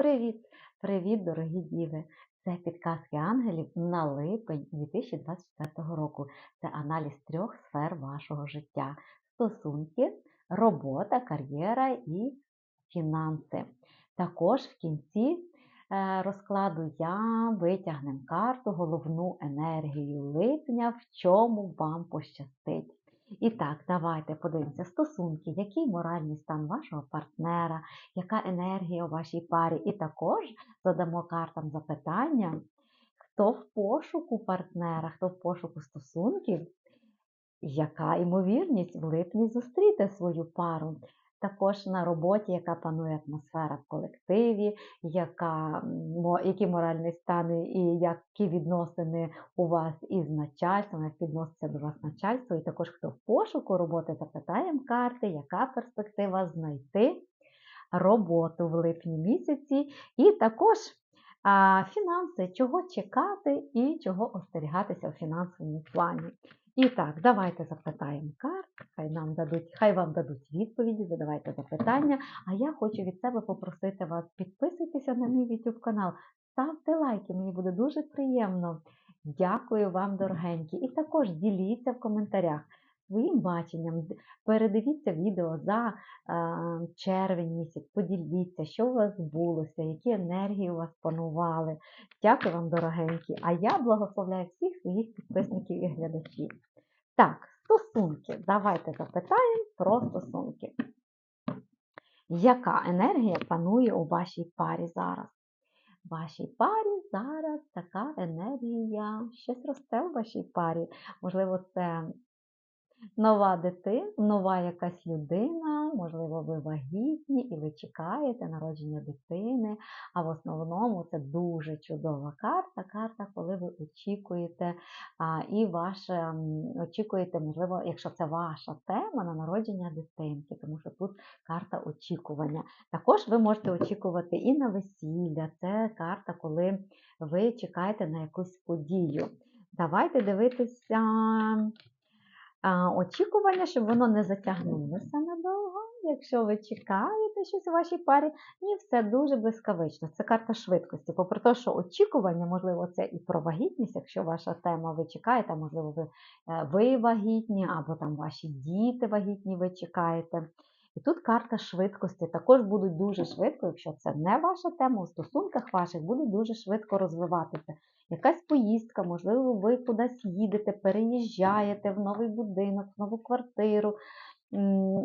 Привіт! Привіт, дорогі діви! Це підказки ангелів на липень 2024 року. Це аналіз трьох сфер вашого життя: стосунки, робота, кар'єра і фінанси. Також в кінці е, розкладу я витягнемо карту, головну енергію липня, в чому вам пощастить. І так, давайте подивимося стосунки, який моральний стан вашого партнера, яка енергія у вашій парі. І також задамо картам запитання, хто в пошуку партнера, хто в пошуку стосунків, яка ймовірність в липні зустріти свою пару. Також на роботі, яка панує атмосфера в колективі, яка, які моральні стани і які відносини у вас із начальством, як відноситься до вас начальство, і також хто в пошуку роботи, запитаємо карти, яка перспектива знайти роботу в липні місяці, і також а, фінанси, чого чекати і чого остерігатися у фінансовому плані. І так, давайте запитаємо карт, хай нам дадуть, хай вам дадуть відповіді, задавайте запитання. А я хочу від себе попросити вас підписуйтеся на мій YouTube канал, ставте лайки, мені буде дуже приємно. Дякую вам, дорогенькі. І також діліться в коментарях своїм баченням. Передивіться відео за е, червень місяць, поділіться, що у вас збулося, які енергії у вас панували. Дякую вам, дорогенькі. А я благословляю всіх своїх підписників і глядачів. Так, стосунки. Давайте запитаємо про стосунки. Яка енергія панує у вашій парі зараз? В вашій парі зараз така енергія, щось росте в вашій парі. Можливо, це нова дитина, нова якась людина, можливо, ви вагітні і ви чекаєте народження дитини. А в основному це дуже чудова карта. Карта, коли ви очікуєте а, і ваше очікуєте, можливо, якщо це ваша тема на народження дитинки, тому що тут карта очікування. Також ви можете очікувати і на весілля. Це карта, коли ви чекаєте на якусь подію. Давайте дивитися очікування, щоб воно не затягнулося надовго. Якщо ви чекаєте щось у вашій парі, і все дуже блискавично. Це карта швидкості. Попри те, що очікування, можливо, це і про вагітність, якщо ваша тема ви чекаєте, можливо, ви, е, ви вагітні, або там ваші діти вагітні, ви чекаєте. І тут карта швидкості також будуть дуже швидко, якщо це не ваша тема, у стосунках ваших будуть дуже швидко розвиватися. Якась поїздка, можливо, ви кудись їдете, переїжджаєте в новий будинок, в нову квартиру,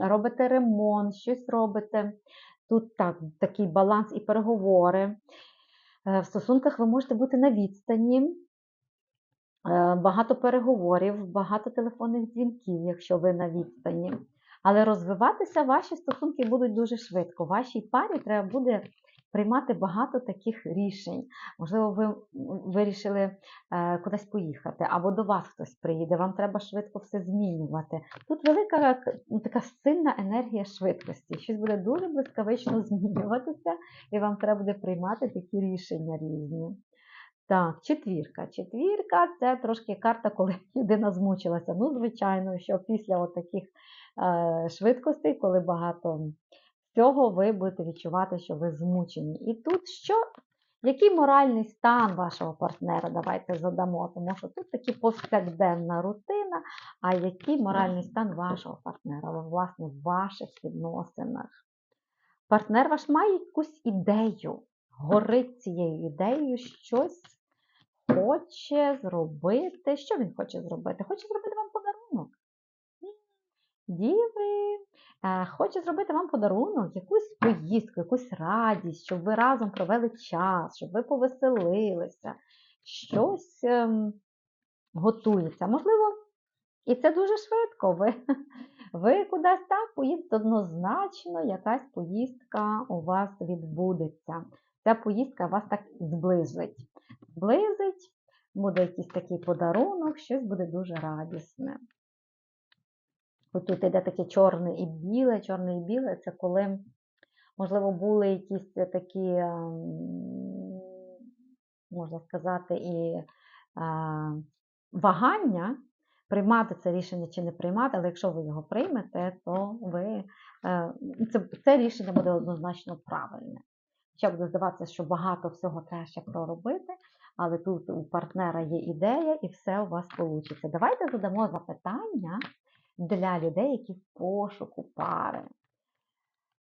робите ремонт, щось робите. Тут так, такий баланс і переговори. Е, в стосунках ви можете бути на відстані, е, багато переговорів, багато телефонних дзвінків, якщо ви на відстані. Але розвиватися ваші стосунки будуть дуже швидко. Вашій парі треба буде приймати багато таких рішень. Можливо, ви вирішили е, кудись поїхати, або до вас хтось приїде, вам треба швидко все змінювати. Тут велика ну, така сильна енергія швидкості. Щось буде дуже блискавично змінюватися, і вам треба буде приймати такі рішення різні. Так, четвірка. Четвірка це трошки карта, коли людина змучилася. Ну, звичайно, що після таких е, швидкостей, коли багато цього ви будете відчувати, що ви змучені. І тут що? Який моральний стан вашого партнера? Давайте задамо, тому що тут таки повсякденна рутина, а який моральний стан вашого партнера, власне, в ваших відносинах. Партнер ваш має якусь ідею, горить цією ідеєю, щось хоче зробити. Що він хоче зробити? Хоче зробити вам подарунок. Діви е, хоче зробити вам подарунок, якусь поїздку, якусь радість, щоб ви разом провели час, щоб ви повеселилися, щось ем, готується. Можливо, і це дуже швидко. Ви ви кудись так поїдете однозначно, якась поїздка у вас відбудеться. Ця поїздка вас так зблизить. Зблизить, буде якийсь такий подарунок, щось буде дуже радісне. Тут йде таке чорне і біле, чорне і біле це коли, можливо, були якісь такі, можна сказати, і вагання, приймати це рішення чи не приймати, але якщо ви його приймете, то ви, е, це, це рішення буде однозначно правильне. Хоча буде здаватися, що багато всього треба ще проробити, але тут у партнера є ідея і все у вас вийде. Давайте задамо запитання для людей, які в пошуку пари.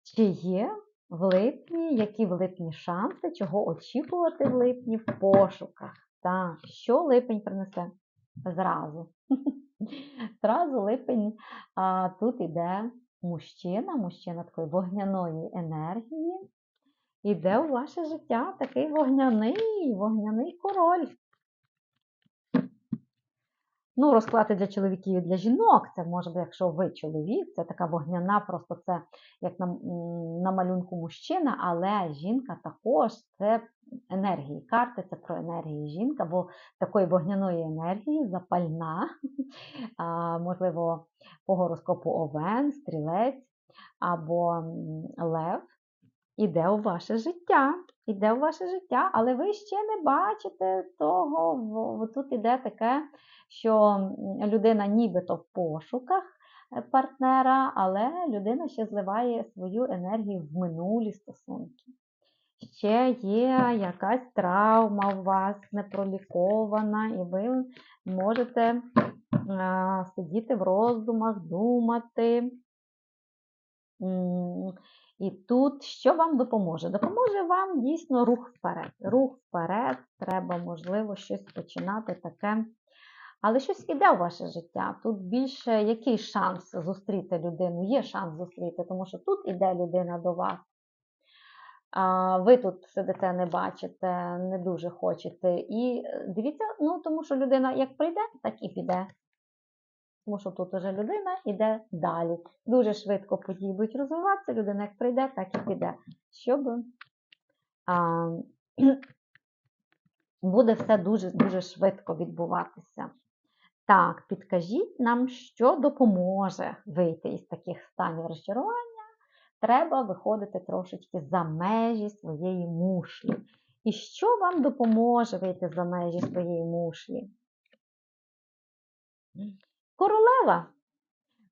Чи є в липні, які в липні шанси, чого очікувати в липні в пошуках? Так, що липень принесе? Зразу. Зразу липень а, тут іде мужчина, мужчина такої вогняної енергії. Іде у ваше життя такий вогняний, вогняний король. Ну, розклади для чоловіків і для жінок. Це може бути, якщо ви чоловік, це така вогняна, просто це як на, на малюнку мужчина, але жінка також це енергії. Карти це про енергії жінка, бо такої вогняної енергії запальна, а, можливо, по гороскопу Овен, стрілець або лев. Іде у ваше життя, іде у ваше життя, але ви ще не бачите того. Тут іде таке, що людина нібито в пошуках е, партнера, але людина ще зливає свою енергію в минулі стосунки. Ще є якась травма у вас непролікована, і ви можете сидіти в роздумах, думати. І тут що вам допоможе? Допоможе вам дійсно рух вперед. Рух вперед, треба, можливо, щось починати таке. Але щось іде у ваше життя. Тут більше який шанс зустріти людину? Є шанс зустріти, тому що тут іде людина до вас. А ви тут сидите, не бачите, не дуже хочете. І е, дивіться, ну тому що людина як прийде, так і піде. Тому що тут уже людина йде далі. Дуже швидко події будуть розвиватися, людина як прийде, так і піде. Щоб а, буде все дуже дуже швидко відбуватися. Так, підкажіть нам, що допоможе вийти із таких станів розчарування. Треба виходити трошечки за межі своєї мушлі. І що вам допоможе вийти за межі своєї мушлі? Королева.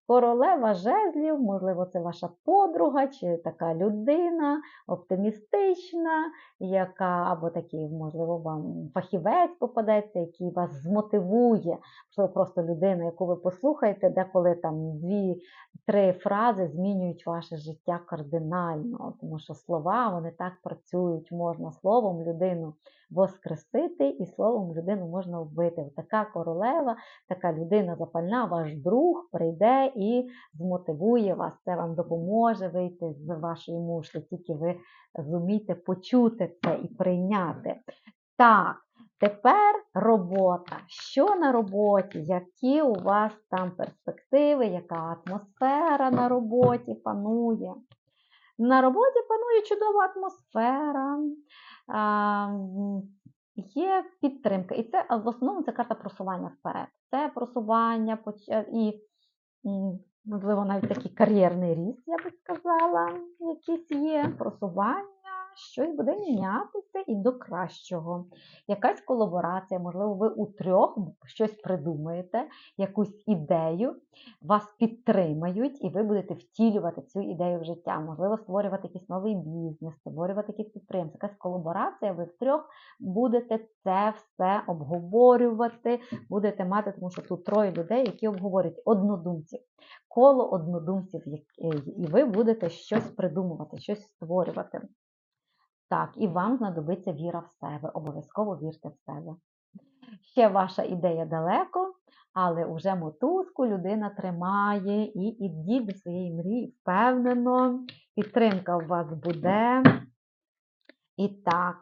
Королева жезлів, можливо, це ваша подруга чи така людина оптимістична, яка або такий, можливо, вам фахівець попадеться, який вас змотивує. Можливо, просто людина, яку ви послухаєте, деколи там дві-три фрази змінюють ваше життя кардинально, тому що слова вони так працюють. Можна словом людину воскресити, і словом людину можна вбити. Така королева, така людина запальна, ваш друг прийде і змотивує вас. Це вам допоможе вийти з вашої мушлі, тільки ви зумійте почути це і прийняти. Так, тепер робота. Що на роботі? Які у вас там перспективи, яка атмосфера на роботі панує? На роботі панує чудова атмосфера, є підтримка. І це в основному це карта просування вперед. Це просування поч- і, можливо, навіть такий кар'єрний ріст, я би сказала, якийсь є, просування, щось буде мінятися і до кращого. Якась колаборація, можливо, ви у трьох щось придумаєте, якусь ідею, вас підтримають, і ви будете втілювати цю ідею в життя. Можливо, створювати якийсь новий бізнес, створювати якісь підприємства, якась колаборація, ви втрьох будете це все обговорювати, будете мати, тому що тут троє людей, які обговорюють однодумців. Коло однодумців, і ви будете щось придумувати, щось створювати. Так, і вам знадобиться віра в себе. Обов'язково вірте в себе. Ще ваша ідея далеко, але вже мотузку людина тримає і ідіть до своєї мрії впевнено. Підтримка у вас буде. І так,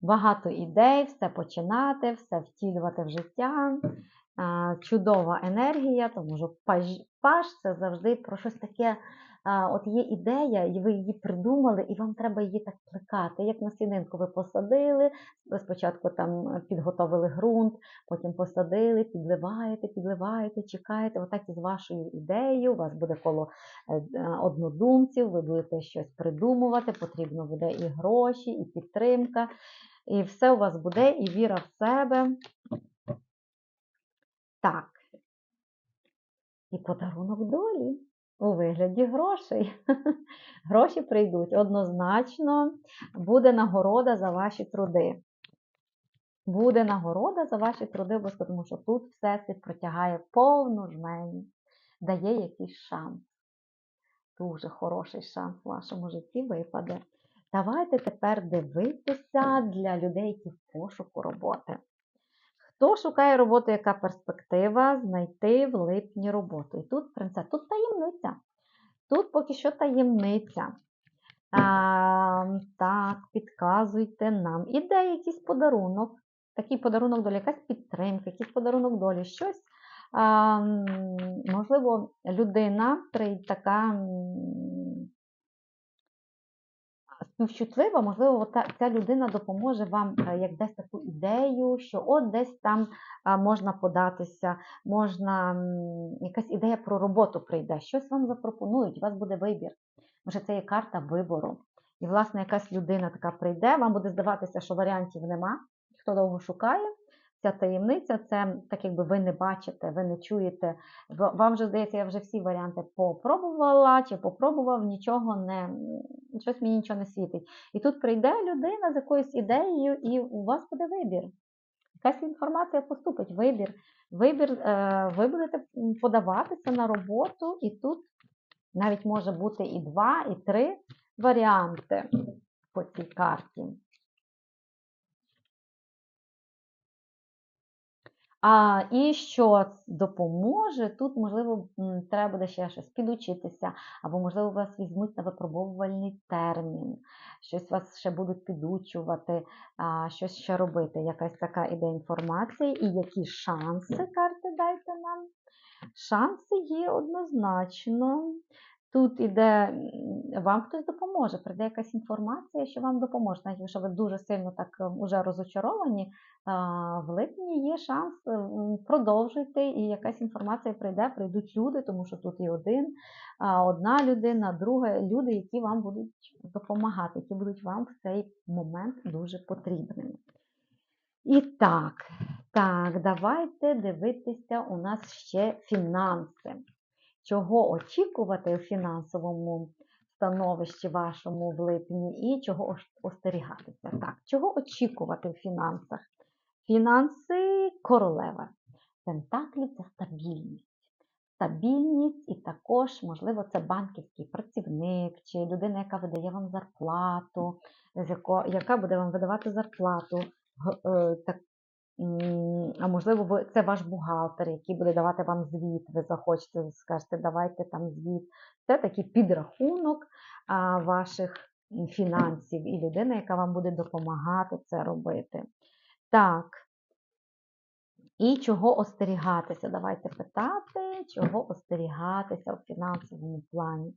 багато ідей, все починати, все втілювати в життя. Чудова енергія, тому що паж, паж це завжди про щось таке. От є ідея, і ви її придумали, і вам треба її так плекати. Як насінинку ви посадили, спочатку там підготовили ґрунт, потім посадили, підливаєте, підливаєте, чекаєте. Отак із вашою ідеєю, у вас буде коло е, е, однодумців, ви будете щось придумувати, потрібно буде і гроші, і підтримка, і все у вас буде, і віра в себе. Так. І подарунок долі. У вигляді грошей. Гроші прийдуть однозначно, буде нагорода за ваші труди. Буде нагорода за ваші труди, тому що тут Всесвіт протягає повну жмені, дає якийсь шанс. Дуже хороший шанс в вашому житті випаде. Давайте тепер дивитися для людей, які в пошуку роботи. Хто шукає роботу, яка перспектива, знайти в липні роботу. І тут, принцес, тут таємниця. Тут поки що таємниця. А, так, підказуйте нам. Іде якийсь подарунок. Такий подарунок долі, якась підтримка, якийсь подарунок долі, щось. А, можливо, людина така співчутлива, можливо, та, ця людина допоможе вам е, як десь таку ідею, що от десь там можна податися, можна якась ідея про роботу прийде, щось вам запропонують, у вас буде вибір. Може, це є карта вибору. І, власне, якась людина така прийде, вам буде здаватися, що варіантів нема. Хто довго шукає, ця таємниця, це так якби ви не бачите, ви не чуєте. Вам вже здається, я вже всі варіанти попробувала чи попробував, нічого не щось мені нічого не світить. І тут прийде людина з якоюсь ідеєю, і у вас буде вибір. Якась інформація поступить, вибір. Вибір, е, ви будете подаватися на роботу, і тут навіть може бути і два, і три варіанти по цій карті. А, І що допоможе, тут, можливо, треба буде ще щось підучитися, або, можливо, вас візьмуть на випробовувальний термін, щось вас ще будуть підучувати, а, щось ще робити. Якась така іде інформація, і які шанси карти дайте нам. Шанси є однозначно. Тут іде, вам хтось допоможе, прийде якась інформація, що вам допоможе. Навіть якщо ви дуже сильно так ем, розочаровані, в липні є шанс, продовжуйте, і якась інформація прийде, прийдуть люди, тому що тут і один, одна людина, друга, люди, які вам будуть допомагати, які будуть вам в цей момент дуже потрібними. І так, так, давайте дивитися у нас ще фінанси чого очікувати у фінансовому становищі вашому в липні і чого остерігатися. Так, чого очікувати в фінансах? Фінанси королева. Пентаклі це стабільність. Стабільність і також, можливо, це банківський працівник, чи людина, яка видає вам зарплату, яка буде вам видавати зарплату. Е, так, а можливо, це ваш бухгалтер, який буде давати вам звіт, ви захочете, скажете, давайте там звіт. Це такий підрахунок ваших фінансів і людина, яка вам буде допомагати це робити. Так. І чого остерігатися? Давайте питати, чого остерігатися у фінансовому плані.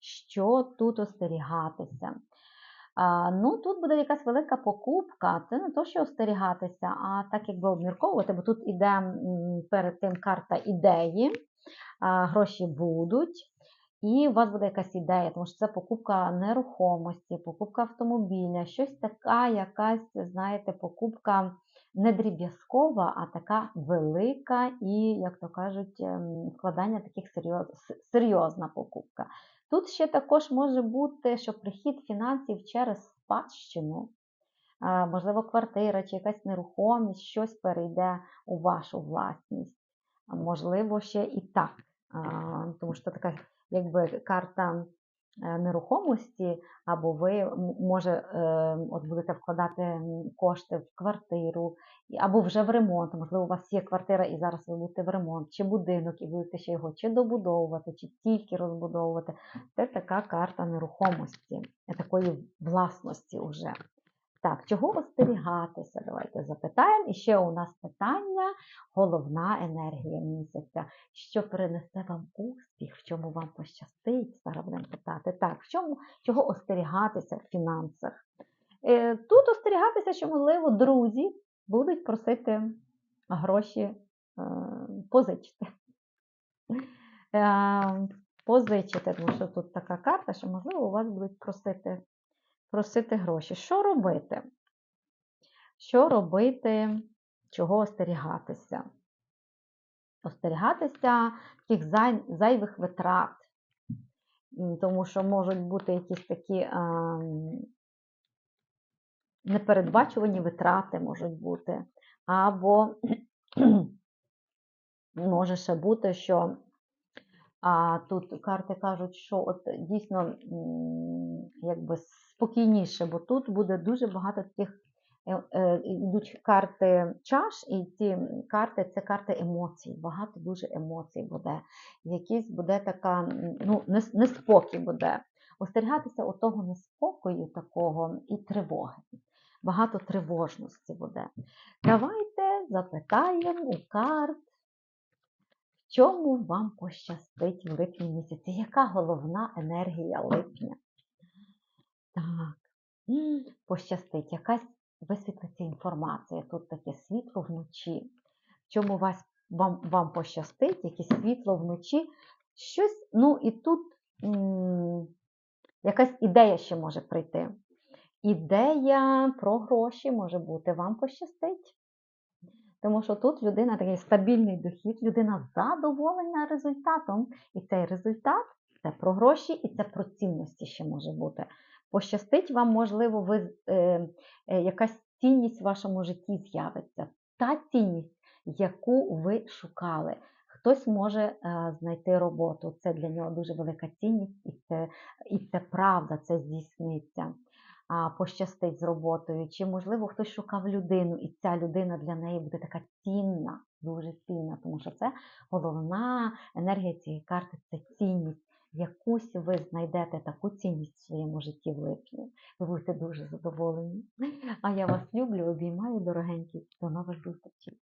Що тут остерігатися? Ну, Тут буде якась велика покупка, це не то, що остерігатися, а так якби обмірковувати, бо тут іде перед тим карта ідеї, гроші будуть, і у вас буде якась ідея, тому що це покупка нерухомості, покупка автомобіля, щось така, якась, знаєте, покупка не дріб'язкова, а така велика і, як то кажуть, ем, вкладання таких серйоз, серйозна покупка. Тут ще також може бути, що прихід фінансів через спадщину, можливо, квартира чи якась нерухомість, щось перейде у вашу власність. Можливо, ще і так. Тому що така якби карта Е, нерухомості, або ви може е, от будете вкладати кошти в квартиру, або вже в ремонт. Можливо, у вас є квартира і зараз ви будете в ремонт, чи будинок, і будете ще його чи добудовувати, чи тільки розбудовувати. Це така карта нерухомості, такої власності вже. Так, чого остерігатися? Давайте запитаємо. І ще у нас питання: головна енергія місяця. Що принесе вам успіх, в чому вам пощастить? Зараз будемо питати. Так, в чому, чого остерігатися в фінансах? Е, тут остерігатися, що, можливо, друзі будуть просити гроші е, позичити. Е, позичити, тому що тут така карта, що, можливо, у вас будуть просити просити гроші. Що робити? Що робити, чого остерігатися? Остерігатися таких зайвих витрат. тому що можуть бути якісь такі ам, непередбачувані витрати можуть бути. Або може ще бути, що а, тут карти кажуть, що от дійсно якби спокійніше, бо тут буде дуже багато таких е, е, йдуть карти чаш, і ці карти це карти емоцій. Багато дуже емоцій буде. Якісь буде така, ну, неспокій буде. Остерігатися отого неспокою такого і тривоги. Багато тривожності буде. Давайте запитаємо у карт, в чому вам пощастить в липні місяці? Яка головна енергія липня? Так, пощастить, якась висвітлиться інформація. Тут таке світло вночі. В чому вас, вам, вам пощастить, якесь світло вночі, щось, ну і тут м, якась ідея ще може прийти. Ідея про гроші може бути, вам пощастить. Тому що тут людина такий стабільний дохід, людина задоволена результатом. І цей результат це про гроші і це про цінності ще може бути. Пощастить вам, можливо, ви, е, е, якась цінність в вашому житті з'явиться. Та цінність, яку ви шукали. Хтось може е, знайти роботу. Це для нього дуже велика цінність, і це, і це правда, це здійсниться пощастить з роботою, чи, можливо, хтось шукав людину, і ця людина для неї буде така цінна, дуже цінна, тому що це головна енергія цієї карти це цінність. Якусь ви знайдете таку цінність в своєму житті в липні. Ви будете дуже задоволені. А я вас люблю, обіймаю, дорогенькі. До нових зустрічей.